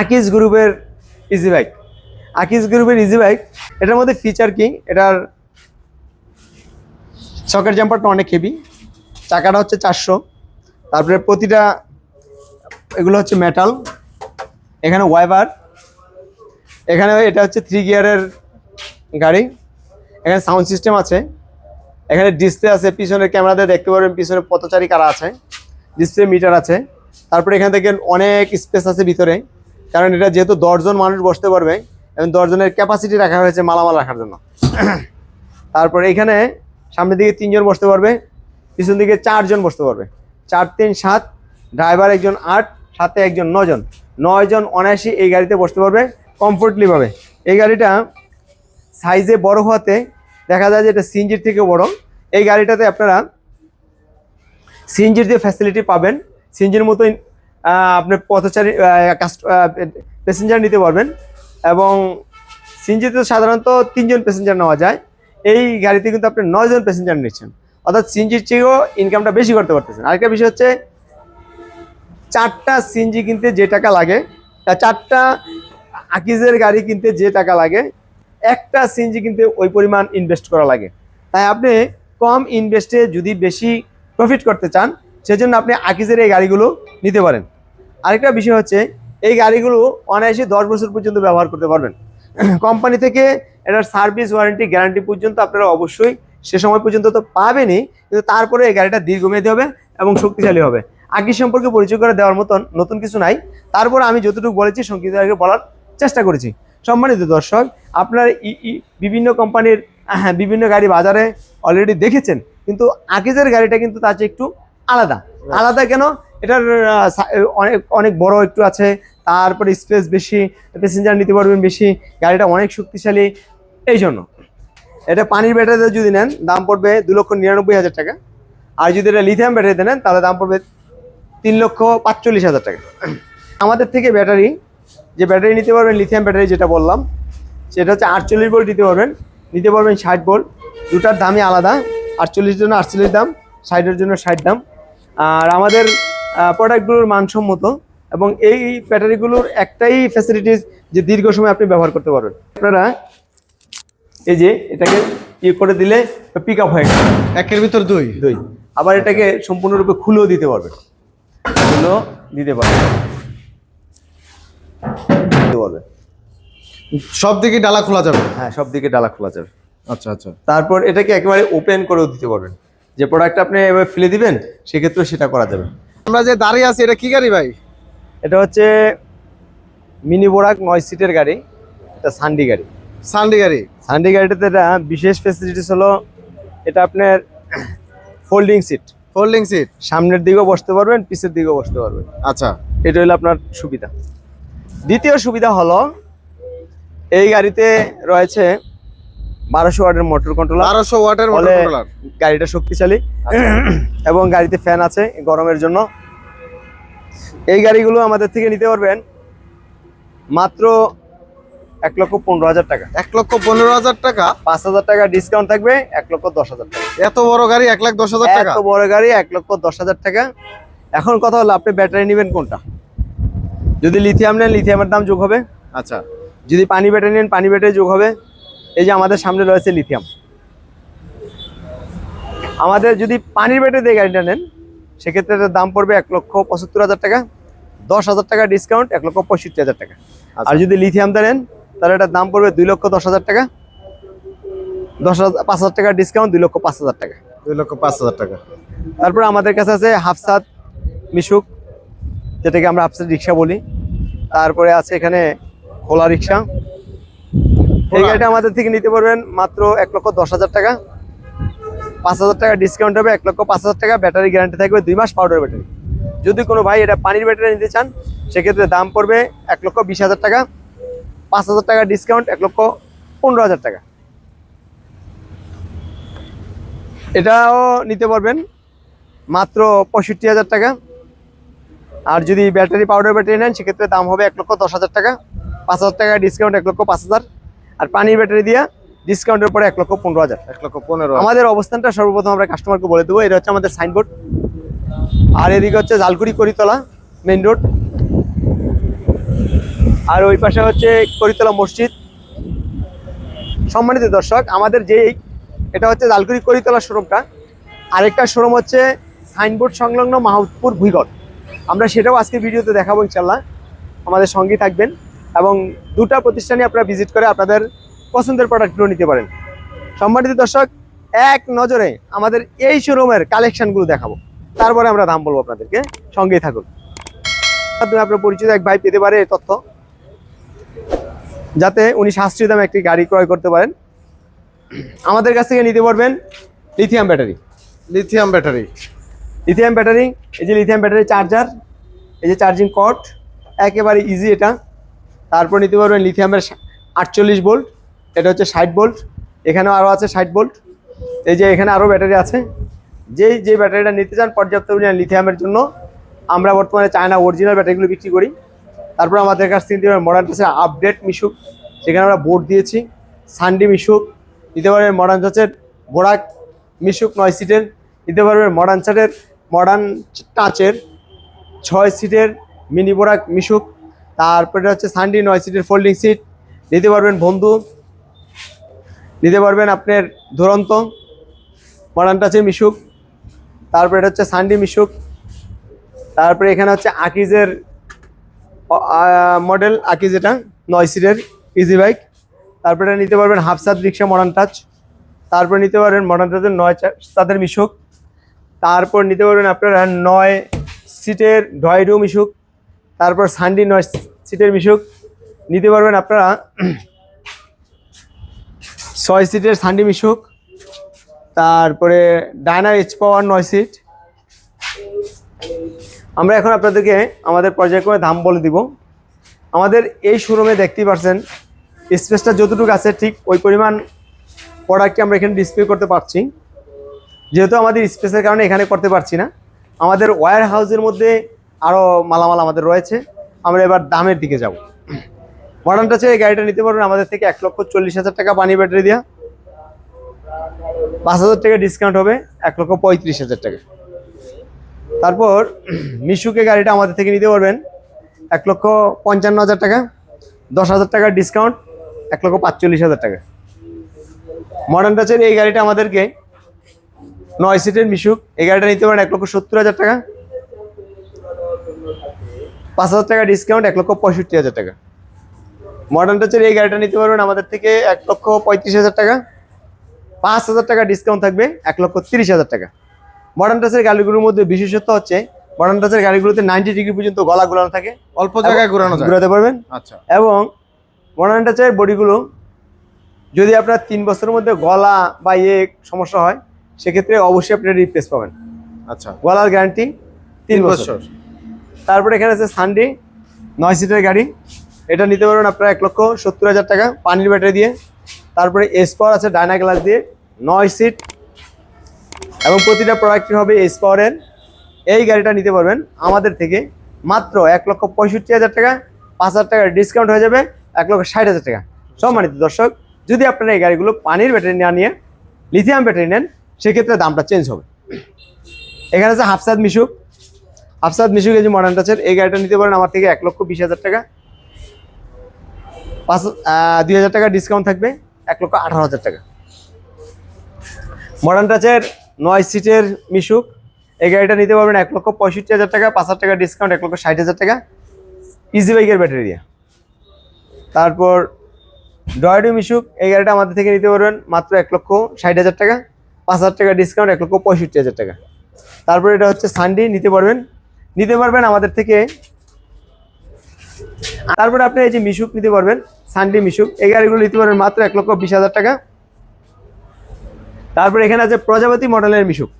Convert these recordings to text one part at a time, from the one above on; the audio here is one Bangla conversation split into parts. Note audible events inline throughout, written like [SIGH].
আকিজ গ্রুপের ইজি বাইক আকিজ গ্রুপের ইজি বাইক এটার মধ্যে ফিচার কি এটার সকেট জাম্পারটা অনেক হেভি চাকাটা হচ্ছে চারশো। তারপরে প্রতিটা, এগুলো হচ্ছে মেটাল এখানে ওয়াইবার এখানে এটা হচ্ছে থ্রি গিয়ারের গাড়ি। এখানে সাউন্ড সিস্টেম আছে। এখানে ডিসপ্লে আছে, পিছনের ক্যামেরাতে দেখতে পারবেন পিছনে পথচারী কারা আছে। ডিসপ্লে মিটার আছে। তারপরে এখান থেকে অনেক স্পেস আছে ভিতরে। কারণ এটা যেহেতু দশজন মানুষ বসতে পারবে এবং দশজনের ক্যাপাসিটি রাখা হয়েছে মালামাল রাখার জন্য। তারপর এখানে সামনের দিকে তিনজন বসতে পারবে, পিছন দিকে চারজন বসতে পারবে। চার, তিন, সাত ড্রাইভার একজন আট, সাথে একজন নজন। নয়জন অনায়াসী এই গাড়িতে বসতে পারবে কমফোর্টলিভাবে এই গাড়িটা সাইজে বড় হওয়াতে দেখা যায় যে এটা সিএনজির থেকে বড়। এই গাড়িটাতে আপনারা সিএনজির যে ফ্যাসিলিটি পাবেন সিএনজির মতোই আপনি পথচারী প্যাসেঞ্জার নিতে পারবেন। এবং সিএনজিতে সাধারণত তিনজন প্যাসেঞ্জার নেওয়া যায়। এই গাড়িতে কিন্তু আপনি নয়জন প্যাসেঞ্জার নিচ্ছেন। অর্থাৎ সিএনজির চেয়েও ইনকামটা বেশি করতে পারতেছেন। আরেকটা বিষয় হচ্ছে, চারটা সিএনজি কিনতে যে টাকা লাগে চারটা আকিজের গাড়ি কিনতে যে টাকা লাগে, একটা সিএনজি কিনতে ওই পরিমাণ ইনভেস্ট করা লাগে। তাই আপনি কম ইনভেস্টে যদি বেশি প্রফিট করতে চান, সেজন্য আপনি আকিজের এই গাড়িগুলো নিতে পারেন। আরেকটা বিষয় হচ্ছে এই গাড়িগুলো অনায়াসে দশ বছর পর্যন্ত ব্যবহার করতে পারবেন। [CLEARS THROAT] কোম্পানি থেকে এটার সার্ভিস ওয়ারেন্টি গ্যারান্টি পর্যন্ত আপনারা অবশ্যই সে সময় পর্যন্ত তো পাবেনই কিন্তু তারপরে এই গাড়িটা দীর্ঘমেয়াদী হবে এবং শক্তিশালী হবে। আগে সম্পর্কে পরিচয় করে দেওয়ার মতন নতুন কিছু নাই। তারপর আমি যতটুকু বলেছি সংক্ষিপ্ত আগে বলার চেষ্টা করেছি। সম্মানিত দর্শক আপনার ই- ই- বিভিন্ন কোম্পানির হ্যাঁ বিভিন্ন গাড়ি বাজারে অলরেডি দেখেছেন কিন্তু আকিজের গাড়িটা কিন্তু তার চেয়ে একটু আলাদা। আলাদা কেন? এটার অনেক অনেক বড় একটু আছে। তারপরে স্পেস বেশি প্যাসেঞ্জার নিতে পারবেন বেশি। গাড়িটা অনেক শক্তিশালী। এই জন্য, এটা পানির ব্যাটারিতে যদি নেন, দাম পড়বে দু লক্ষ নিরানব্বই হাজার টাকা। আর যদি এটা লিথিয়াম ব্যাটারিতে নেন, তাহলে দাম পড়বে তিন লক্ষ পাঁচচল্লিশ হাজার টাকা। আমাদের থেকে ব্যাটারি যে ব্যাটারি নিতে পারবেন লিথিয়াম ব্যাটারি যেটা বললাম, সেটা হচ্ছে আটচল্লিশ ভোল্ট নিতে পারবেন। নিতে পারবেন ষাট ভোল্ট দুটার দামই আলাদা। আটচল্লিশ জন্য আটচল্লিশ দাম, ষাটের জন্য ষাট দাম। আর আমাদের প্রোডাক্টগুলোর মানসম্মত এবং এই ব্যাটারিগুলোর একটাই ফ্যাসিলিটিস যে দীর্ঘ সময় আপনি ব্যবহার করতে পারবেন। আপনারা এই যে এটাকে ইয়ে করে দিলে পিক আপ হয়ে গেল। একের ভিতর দুই। দুই। আবার এটাকে সম্পূর্ণরূপে খুলেও দিতে পারবেন। খুলেও দিতে পারবেন। দিতে পারবেন। সব দিকে ডালা খোলা যাবে? হ্যাঁ সব দিকে ডালা খোলা যাবে। আচ্ছা আচ্ছা। তারপর এটাকে একেবারে ওপেন করেও দিতে পারবেন। যে প্রোডাক্ট আপনি এভাবে ফেলে দিবেন সেক্ষেত্রেও সেটা করা যাবে। আমরা যে দাঁড়িয়ে আছি এটা কি গাড়ি ভাই? এটা হচ্ছে মিনি বোরাক নয় সিটের গাড়ি এটা সান্ডি গাড়ি। সান্ডি গাড়ি? সান্ডি গাড়িটাতে এটা বিশেষ ফেসিলিটিস হলো এটা আপনার ফোল্ডিং সিট ফোল্ডিং সিট সামনের দিকেও বসতে পারবেন পিছের দিকেও বসতে পারবেন। আচ্ছা। এটা হলো আপনার সুবিধা। দ্বিতীয় সুবিধা হলো এই গাড়িতে রয়েছে বারোশো ওয়াটের মোটর কন্ট্রোলার বারোশো ওয়াটের মোটর কন্ট্রোলার গাড়িটা শক্তিশালী। এবং গাড়িতে ফ্যান আছে গরমের জন্য। এই গাড়িগুলো আমাদের থেকে নিতে পারবেন মাত্র এক লক্ষ পনেরো হাজার টাকা। এক লক্ষ পনেরো হাজার টাকা? পাঁচ হাজার টাকা ডিসকাউন্ট থাকবে এক লক্ষ দশ হাজার টাকা। এত বড় গাড়ি এক লাখ দশ হাজার টাকা? এত বড় গাড়ি এক লক্ষ দশ হাজার টাকা। এখন কথা হলো আপনি ব্যাটারি নেবেন কোনটা? যদি লিথিয়াম নেন লিথিয়ামের দাম যোগ হবে। আচ্ছা। যদি পানি ব্যাটারি নেন পানি ব্যাটারি যোগ হবে। এই যে আমাদের সামনে রয়েছে লিথিয়াম আমাদের যদি পানির ব্যাটারি দিয়ে গাড়িটা নেন সেক্ষেত্রে এটার দাম পড়বে এক লক্ষ পঁচাত্তর হাজার টাকা দশ হাজার টাকা ডিসকাউন্ট এক লক্ষ পঁয়ষট্টি হাজার টাকা। আচ্ছা। আর যদি লিথিয়ামটা নেন তাহলে এটার দাম পড়বে দুই লক্ষ দশ হাজার টাকা দশ হাজার পাঁচ হাজার টাকা ডিসকাউন্ট দুই লক্ষ পাঁচ হাজার টাকা। দুই লক্ষ পাঁচ হাজার টাকা। তারপর আমাদের কাছে আছে হাফসাদ মিশুক যেটাকে আমরা হাফসাদ রিক্সা বলি। তারপরে আছে এখানে খোলা রিক্সা। এই গাড়িটা আমাদের থেকে নিতে পারবেন মাত্র এক লক্ষ দশ হাজার টাকা। পাঁচ হাজার টাকা ডিসকাউন্ট হবে এক লক্ষ পাঁচ হাজার টাকা ব্যাটারি গ্যারান্টি থাকবে দুই মাস পাউডার ব্যাটারি যদি কোনো ভাই এটা পানির ব্যাটারি নিতে চান সেক্ষেত্রে দাম পড়বে এক লক্ষ বিশ হাজার টাকা। পাঁচ হাজার টাকা ডিসকাউন্ট এক লক্ষ পনেরো হাজার টাকা। এটাও নিতে পারবেন মাত্র পঁয়ষট্টি হাজার টাকা। আর যদি ব্যাটারি পাউডার ব্যাটারি নেন সেক্ষেত্রে দাম হবে এক লক্ষ দশ হাজার টাকা। পাঁচ হাজার টাকা ডিসকাউন্ট এক লক্ষ পাঁচ হাজার। আর পানির ব্যাটারি দিয়া ডিসকাউন্টের পরে এক লক্ষ পনেরো হাজার। এক লক্ষ পনেরো আমাদের অবস্থানটা সর্বপ্রথম আমরা কাস্টমারকে বলে দেবো এটা হচ্ছে আমাদের সাইনবোর্ড আর এদিকে হচ্ছে জালকুড়ি করিতলা মেইন রোড আর ওই পাশে হচ্ছে করিতলা মসজিদ। সম্মানিত দর্শক আমাদের যে এটা হচ্ছে লালকুড়ি করিতলা শোরুমটা আরেকটা শোরুম হচ্ছে সাইনবোর্ড সংলগ্ন মাহমুদপুর ভুইগড়। আমরা সেটাও আজকে ভিডিওতে দেখাবো ইনশাল্লাহ আমাদের সঙ্গেই থাকবেন। এবং দুটা প্রতিষ্ঠানে আপনারা ভিজিট করে আপনাদের পছন্দের প্রোডাক্টগুলো নিতে পারেন। সম্মানিত দর্শক এক নজরে আমাদের এই শোরুমের কালেকশানগুলো দেখাবো। তারপরে আমরা দাম বলব আপনাদেরকে। সঙ্গেই থাকুন। মাধ্যমে আপনার পরিচিত এক ভাই পেতে পারে এই তথ্য। যাতে উনি সাশ্রয়ী দামে একটি গাড়ি ক্রয় করতে পারেন। আমাদের কাছ থেকে নিতে পারবেন lithium battery lithium battery lithium battery এই যে লিথিয়াম ব্যাটারি চার্জার এই যে চার্জিং কট একেবারে ইজি এটা। তারপর নিতে পারবেন লিথিয়ামের আটচল্লিশ বোল্ট এটা হচ্ছে ষাট বোল্ট এখানেও আরও আছে ষাট বোল্ট এই যে এখানে আরও ব্যাটারি আছে। যেই যে ব্যাটারিটা নিতে চান, পর্যাপ্ত পরিমাণ লিথিয়ামের জন্য, আমরা বর্তমানে চায়না অরিজিনাল ব্যাটারিগুলো বিক্রি করি। তারপর আমাদের কাছ থেকে নিতে পারবেন মডার্ন টাচের আপডেট মিশুক। সেখানে আমরা বোর্ড দিয়েছি সানডি মিশুক। নিতে পারবেন মডার্ন টাচের বোরাক মিশুক নয় সিটের নিতে পারবেন মডার্ন চাটের মডার্ন টাচের ছয় সিটের মিনি বোরাক মিশুক। তারপরে হচ্ছে সানডি নয়, সিটের ফোল্ডিং সিট নিতে পারবেন বন্ধু। নিতে পারবেন আপনার দুরন্ত। মডার্ন টাচের মিশুক। তারপরে এটা হচ্ছে সানডি মিশুক। তারপরে এখানে হচ্ছে আকিজের মডেল আকিজ এটা, নয় সিটের ইজি বাইক তারপরে এটা নিতে পারবেন হাফ হাফসাদ রিক্সা মডার্ন টাচ তারপর নিতে পারবেন মডার্ন টাচের নয় সাদের মিশুক। তারপর নিতে পারবেন আপনারা নয় সিটের ডয়ডো মিশুক। তারপর সানডি নয় সিটের মিশুক নিতে পারবেন আপনারা। ছয় সিটের সানডি মিশুক, তারপরে ডায়না এইচ পাওয়ার নয় সিট। আমরা এখন আপনাদেরকে আমাদের পর্যায়ক্রমে দাম বলে দিব। আমাদের এই শোরুমে দেখতেই পারছেন স্পেসটা যতটুকু আছে ঠিক ওই পরিমাণ প্রোডাক্টটি আমরা এখানে ডিসপ্লে করতে পারছি। যেহেতু আমাদের স্পেসের কারণে এখানে করতে পারছি না। আমাদের ওয়্যার হাউসের মধ্যে আরও মালামাল আমাদের রয়েছে। আমরা এবার দামের দিকে যাব। মডার্ন টাচে এই গাড়িটা নিতে পারবেন আমাদের থেকে এক লক্ষ চল্লিশ হাজার টাকা পানি ব্যাটারি দেওয়া পাঁচ হাজার টাকা ডিসকাউন্ট হবে, এক লক্ষ পঁয়ত্রিশ হাজার টাকা। তারপর মিশুকে গাড়িটা আমাদের থেকে নিতে পারবেন, এক লক্ষ পঞ্চান্ন হাজার টাকা। দশ হাজার টাকার ডিসকাউন্ট এক লক্ষ পাঁচচল্লিশ হাজার টাকা। মডার্ন টাচের এই গাড়িটা আমাদেরকে, নয় সিটের মিশুক, এই গাড়িটা নিতে পারেন এক লক্ষ সত্তর হাজার টাকা। পাঁচ হাজার টাকা ডিসকাউন্ট এক লক্ষ পঁয়ষট্টি হাজার টাকা। মডার্ন টাচের এই গাড়িটা নিতে পারবেন আমাদের থেকে এক লক্ষ পঁয়ত্রিশ হাজার টাকা। পাঁচ হাজার টাকা ডিসকাউন্ট থাকবে এক লক্ষ তিরিশ হাজার টাকা। মডার্ন টাচের গাড়িগুলোর মধ্যে বিশেষত্ব হচ্ছে মডার্ন টাচের গাড়িগুলোতে নাইনটি ডিগ্রি পর্যন্ত গলা ঘোরানো থাকে। অল্প জায়গায় ঘোরানো ঘুরাতে পারবেন। আচ্ছা। এবং মডার্ন টাচের বডিগুলো যদি আপনার তিন বছরের মধ্যে গলা বা ইয়ে সমস্যা হয় সেক্ষেত্রে অবশ্যই আপনি রিপ্লেস পাবেন। আচ্ছা। গলার গ্যারান্টি তিন বছর। তারপরে এখানে আছে সানডে নয় সিটের গাড়ি। এটা নিতে পারবেন আপনার এক লক্ষ সত্তর হাজার টাকা পানির ব্যাটারি দিয়ে। তারপরে এস পাওয়ার আছে ডায়না গ্লাস দিয়ে, নয় সিট। এবং প্রতিটা প্রোডাক্টই হবে এস পাওয়ারের এই গাড়িটা নিতে পারবেন আমাদের থেকে মাত্র এক লক্ষ পঁয়ষট্টি হাজার টাকা, পাঁচ হাজার টাকার ডিসকাউন্ট হয়ে যাবে এক লক্ষ ষাট হাজার টাকা। সম্মানিত দর্শক, যদি আপনারা এই গাড়িগুলো পানির ব্যাটারি না নিয়ে লিথিয়াম ব্যাটারি নেন, সেক্ষেত্রে দামটা চেঞ্জ হবে। এখানে আছে হাফসাদ মিশুক আফসাদ মিশুক এই যে মডার্ন টাচের এই গাড়িটা নিতে পারেন আমার থেকে এক লক্ষ বিশ হাজার টাকা। পাঁচ দুই হাজার টাকা ডিসকাউন্ট থাকবে, এক লক্ষ আঠারো হাজার টাকা। মডার্ন টাচের নয় সিটের মিশুক, এই গাড়িটা নিতে পারবেন এক লক্ষ পঁয়ষট্টি হাজার টাকা, পাঁচ হাজার টাকা ডিসকাউন্ট এক লক্ষ ষাট হাজার টাকা। ইজি বাইকের ব্যাটারি দিয়ে। তারপর ডয়েডো মিশুক, এই গাড়িটা আমাদের থেকে নিতে পারবেন মাত্র এক লক্ষ ষাট হাজার টাকা, পাঁচ হাজার টাকা ডিসকাউন্ট এক লক্ষ পঁয়ষট্টি হাজার টাকা। তারপর এটা হচ্ছে সানডে নিতে পারবেন নিতে পারবেন আমাদের থেকে। তারপরে আপনি এই যে মিশুক নিতে পারবেন, সানডে মিশুক। এই গাড়িগুলো নিতে পারবেন মাত্র এক লক্ষ বিশ হাজার টাকা। তারপর এখানে আছে প্রজাপতি মডেলের মিশুক।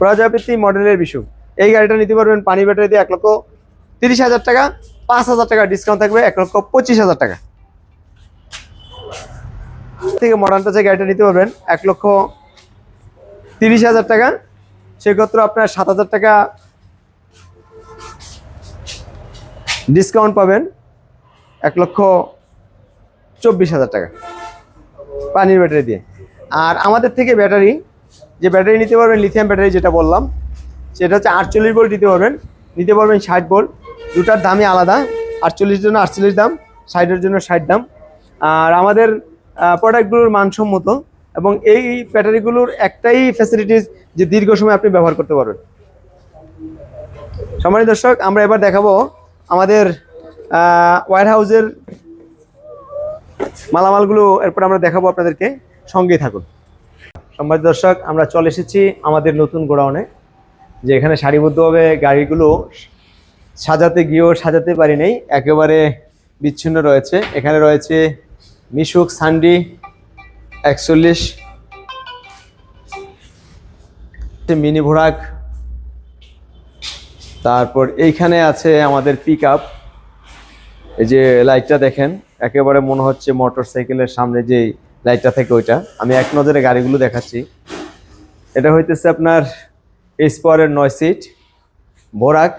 প্রজাপতি মডেলের মিশুক। এই গাড়িটা নিতে পারবেন পানি ব্যাটারি দিয়ে এক লক্ষ তিরিশ হাজার টাকা, পাঁচ হাজার টাকা ডিসকাউন্ট থাকবে এক লক্ষ পঁচিশ হাজার টাকা। থেকে মডার্ন টাচের গাড়িটা নিতে পারবেন এক লক্ষ তিরিশ হাজার টাকা। সেক্ষেত্রে আপনার সাত হাজার টাকা ডিসকাউন্ট পাবেন এক লক্ষ চব্বিশ হাজার টাকা পানির ব্যাটারি দিয়ে। আর আমাদের থেকে ব্যাটারি, যে ব্যাটারি নিতে পারবেন লিথিয়াম ব্যাটারি যেটা বললাম, সেটা হচ্ছে আটচল্লিশ ভোল্ট নিতে পারবেন। নিতে পারবেন ষাট ভোল্ট দুটার দামই আলাদা। আটচল্লিশ জন্য আটচল্লিশ দাম, ষাটের জন্য ষাট দাম। আর আমাদের প্রোডাক্টগুলোর মানসম্মত এবং এই ব্যাটারিগুলোর একটাই ফ্যাসিলিটিস যে দীর্ঘ সময় আপনি ব্যবহার করতে পারবেন। সম্মানিত দর্শক, আমরা এবার দেখাবো আমাদের ওয়ার হাউসের মালামালগুলো। এরপর আমরা দেখাবো আপনাদেরকে। সঙ্গেই থাকুন। সম্মানিত দর্শক, আমরা চলে এসেছি আমাদের নতুন গোডাউনে যে এখানে সারিবদ্ধভাবে গাড়িগুলো সাজাতে গিয়েও সাজাতে পারি নাই। একেবারে বিচ্ছিন্ন রয়েছে। এখানে রয়েছে মিশুক, সান্ডি একচল্লিশ। মিনি ভোরাক। তারপর এইখানে আছে আমাদের পিক আপ এই যে লাইটটা দেখেন, একেবারে মনে হচ্ছে মোটর সাইকেলের সামনে যে লাইটটা থাকে ওইটা। আমি এক নজরে গাড়িগুলো দেখাচ্ছি। এটা হইতেছে আপনার স্পরের নয় সিট ভোরাক।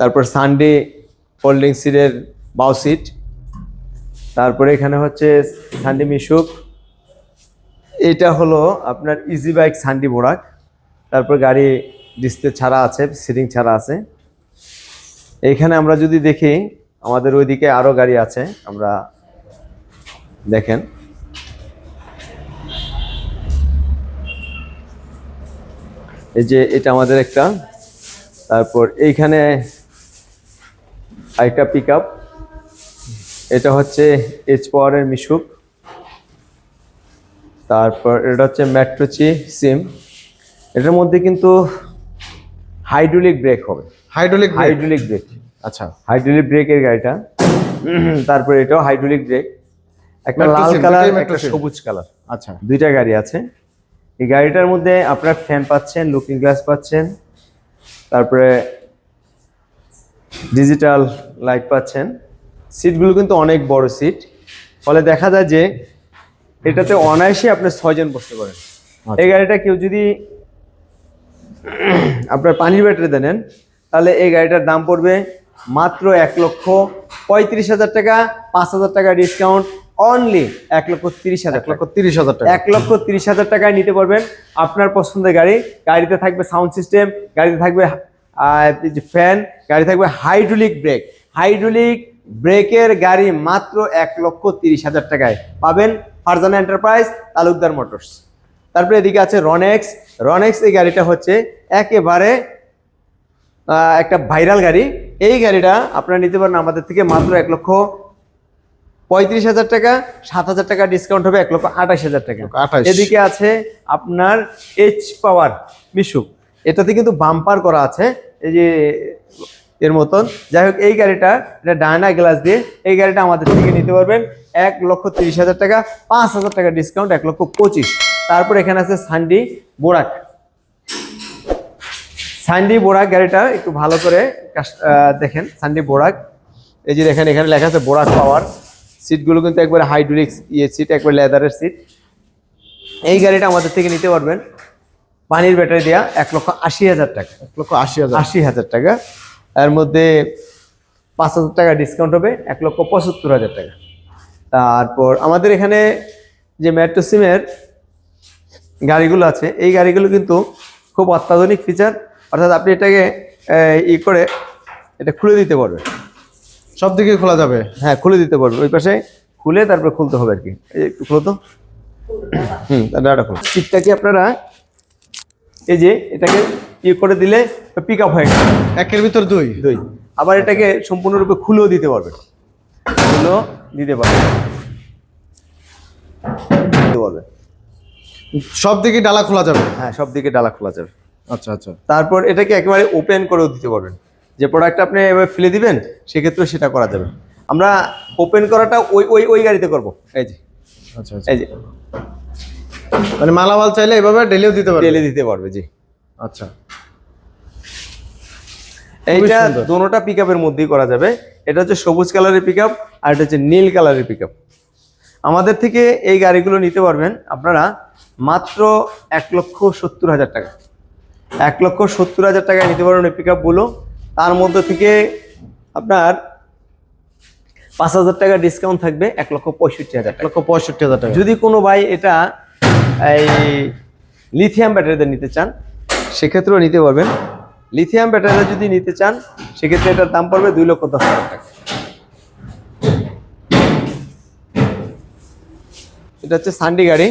তারপর সানডে ফোল্ডিং সিটের বাউ সিট তারপরে এখানে হচ্ছে সানডে মিশুক এটা হলো আপনার ইজি বাইক সান্ডি বোরাক তারপর গাড়ি ডিসপ্লে ছাড়া আছে সিটিং ছাড়া আছে। এইখানে আমরা যদি দেখি, আমাদের ওইদিকে আরও গাড়ি আছে, আমরা দেখেন। এই যে এটা আমাদের একটা। তারপর এইখানে আরেকটা পিক এটা হচ্ছে এইচ পাওয়ারের মিশুক। তারপর এটা হচ্ছে ম্যাট্রোচি সিম এটার মধ্যে কিন্তু হাইড্রোলিক ব্রেক হবে। হাইড্রোলিক হাইড্রোলিক ব্রেক আচ্ছা। হাইড্রোলিক ব্রেকের গাড়িটা। তারপরে এটাও হাইড্রোলিক ব্রেক একটা লাল কালার একটা সবুজ কালার আচ্ছা। দুইটা গাড়ি আছে। এই গাড়িটার মধ্যে আপনার ফ্যান পাচ্ছেন লুকিং গ্লাস পাচ্ছেন। তারপরে ডিজিটাল লাইট পাচ্ছেন। সিটগুলো কিন্তু অনেক বড় সিট ফলে দেখা যায় যে এটাতে অনায়াসে আপনি ছয়জন বসতে পারেন। আচ্ছা। এই গাড়িটা কেউ যদি আপনার পানির ব্যাটারি দেন তাহলে এই গাড়িটার দাম পড়বে মাত্র এক লক্ষ পঁয়ত্রিশ হাজার টাকা পাঁচ হাজার টাকা ডিসকাউন্ট অনলি এক লক্ষ তিরিশ হাজার লক্ষ তিরিশ হাজার টাকা। এক লক্ষ তিরিশ হাজার টাকায় নিতে পারবেন আপনার পছন্দের গাড়ি। গাড়িতে থাকবে সাউন্ড সিস্টেম গাড়িতে থাকবে ফ্যান গাড়ি থাকবে হাইড্রোলিক ব্রেক হাইড্রোলিক ব্রেকের গাড়ি মাত্র এক লক্ষ তিরিশ হাজার টাকায় পাবেন। Farzana enterprise Talukdar motors. তারপরে এদিকে আছে রনেক্স। রনেক্স এই গাড়িটা হচ্ছে একেবারে একটা ভাইরাল গাড়ি। এই গাড়িটা আপনারা নিতে পারেন আমাদের থেকে মাত্র এক লক্ষ পঁয়ত্রিশ হাজার টাকা সাত হাজার টাকা ডিসকাউন্ট হবে এক লক্ষ আঠাশ হাজার টাকা। আঠাশ। এদিকে আছে আপনার এইচ পাওয়ার মিশুক এটাতে কিন্তু বাম্পার করা আছে। এই যে এর মতন। যাই হোক এই গাড়িটা এটা ডায়না গ্লাস দিয়ে এই গাড়িটা আমাদের থেকে নিতে পারবেন এক লক্ষ তিরিশ হাজার টাকা পাঁচ হাজার টাকা ডিসকাউন্ট এক লক্ষ পঁচিশ। তারপর এখানে আছে সান্ডি বোরাক। সান্ডি বোরাক গাড়িটা একটু ভালো করে দেখেন সান্ডি বোরাক। এই যে দেখেন এখানে লেখা আছে বোরাক পাওয়ার। সিটগুলো কিন্তু একবারে হাইড্রোলিক ইয়ে সিট একবারে লেদারের সিট এই গাড়িটা আমাদের থেকে নিতে পারবেন। পানির ব্যাটারি দেওয়া এক লক্ষ আশি হাজার টাকা। এক লক্ষ আশি হাজার। আশি হাজার টাকা। মধ্যে পাঁচ হাজার টাকা ডিসকাউন্ট হবে এক লক্ষ পঁচাত্তর হাজার টাকা। তারপর আমাদের এখানে যে মেট্রো সিমের গাড়িগুলো আছে এই গাড়িগুলো কিন্তু খুব অত্যাধুনিক ফিচার অর্থাৎ আপনি এটাকে ই করে এটা খুলে দিতে পারবেন। সব দিকে খোলা যাবে? হ্যাঁ খুলে দিতে পারবে ওই পাশে খুলে তারপরে খুলতে হবে আর কি। এই একটু খুলো তো। হুম দাঁড়া খুলো। সিটটাকে আপনারা এই যে এটাকে ইয়ে করে দিলে পিক আপ হয়ে গেল একের ভিতর দুই। দুই। আবার এটাকে সম্পূর্ণরূপে খুলেও দিতে পারবে। খুলেও দিতে পারবে। দিতে পারবেন সব দিকে ডালা খোলা যাবে? হ্যাঁ সব দিকে ডালা খোলা যাবে। আচ্ছা আচ্ছা। তারপর এটাকে একেবারে ওপেন করেও দিতে পারবেন। যে প্রোডাক্ট আপনি এভাবে ফেলে দিবেন সেক্ষেত্রেও সেটা করা যাবে। আমরা ওপেন করাটা ওই ওই ওই গাড়িতে করব। এই যে। আচ্ছা আচ্ছা। এই যে। মানে মালামাল চাইলে এভাবে ডেলিও দিতে পারবে? টেলে দিতে পারবে জি। আচ্ছা। এইটা। দোনোটা পিক আপের মধ্যেই করা যাবে। এটা হচ্ছে সবুজ কালারের পিক আপ আর এটা হচ্ছে নীল কালারের পিক আপ আমাদের থেকে এই গাড়িগুলো নিতে পারবেন আপনারা মাত্র এক লক্ষ সত্তর হাজার টাকা। এক লক্ষ সত্তর হাজার টাকায় নিতে পারবেন এই পিক আপগুলো তার মধ্যে থেকে আপনার পাঁচ হাজার টাকা ডিসকাউন্ট থাকবে এক লক্ষ পঁয়ষট্টি হাজার এক লক্ষ পঁয়ষট্টি হাজার টাকা। যদি কোনো ভাই এটা এই লিথিয়াম ব্যাটারিতে নিতে চান সেক্ষেত্রেও নিতে পারবেন। লিথিয়াম ব্যাটারিটা যদি নিতে চান, সেক্ষেত্রে এটার দাম পড়বে দুই লক্ষ দশ হাজার টাকা। এটা হচ্ছে সান্ডি গাড়ি।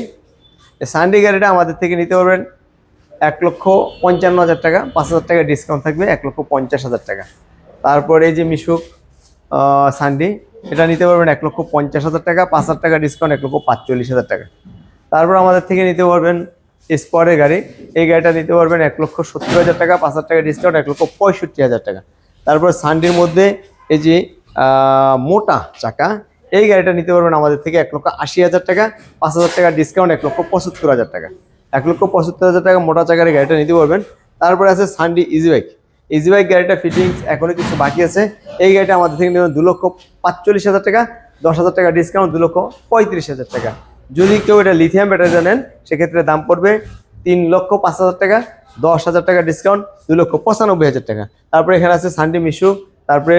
এই সান্ডি গাড়িটা আমাদের থেকে নিতে পারবেন এক লক্ষ পঞ্চান্ন হাজার টাকা, পাঁচ হাজার টাকা ডিসকাউন্ট থাকবে এক লক্ষ পঞ্চাশ হাজার টাকা। তারপরে এই যে মিশুক সান্ডি এটা নিতে পারবেন এক লক্ষ পঞ্চাশ হাজার টাকা, পাঁচ হাজার টাকা ডিসকাউন্ট এক লক্ষ পাঁচচল্লিশ হাজার টাকা। তারপর আমাদের থেকে নিতে পারবেন স্পরের গাড়ি, এই গাড়িটা নিতে পারবেন এক লক্ষ সত্তর হাজার টাকা, পাঁচ হাজার টাকা ডিসকাউন্ট এক লক্ষ পঁয়ষট্টি হাজার টাকা। তারপর সান্ডির মধ্যে এই যে মোটা চাকা, এই গাড়িটা নিতে পারবেন আমাদের থেকে এক লক্ষ আশি হাজার টাকা, পাঁচ হাজার টাকা ডিসকাউন্ট এক লক্ষ পঁচাত্তর হাজার টাকা। এক লক্ষ পঁচাত্তর হাজার টাকা মোটা চাকার গাড়িটা নিতে পারবেন। তারপরে আছে সানডি ইজি বাইক ইজি বাইক গাড়িটা ফিটিংস এখনও কিছু বাকি আছে। এই গাড়িটা আমাদের থেকে নেবেন দু লক্ষ পাঁচচল্লিশ হাজার টাকা, দশ হাজার টাকা ডিসকাউন্ট দু লক্ষ পঁয়ত্রিশ হাজার টাকা। যদি কেউ এটা লিথিয়াম ব্যাটারি নেন, সেক্ষেত্রে দাম পড়বে তিন লক্ষ পাঁচ হাজার টাকা, দশ হাজার টাকা ডিসকাউন্ট দু লক্ষ পঁচানব্বই হাজার টাকা। তারপরে এখানে আছে সানডে মিশু তারপরে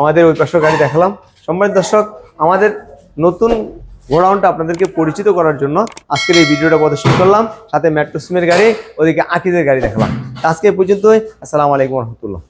আমাদের ওই পাশের গাড়ি দেখালাম। সম্মানিত দর্শক, আমাদের নতুন গোডাউনটা আপনাদেরকে পরিচিত করার জন্য আজকের এই ভিডিওটা প্রদর্শন করলাম। সাথে মেট্রো সিমের গাড়ি, ওদিকে আকিদের গাড়ি দেখালাম। আজকে পর্যন্তই, আসসালামু আলাইকুম রহমতুল্লাহ।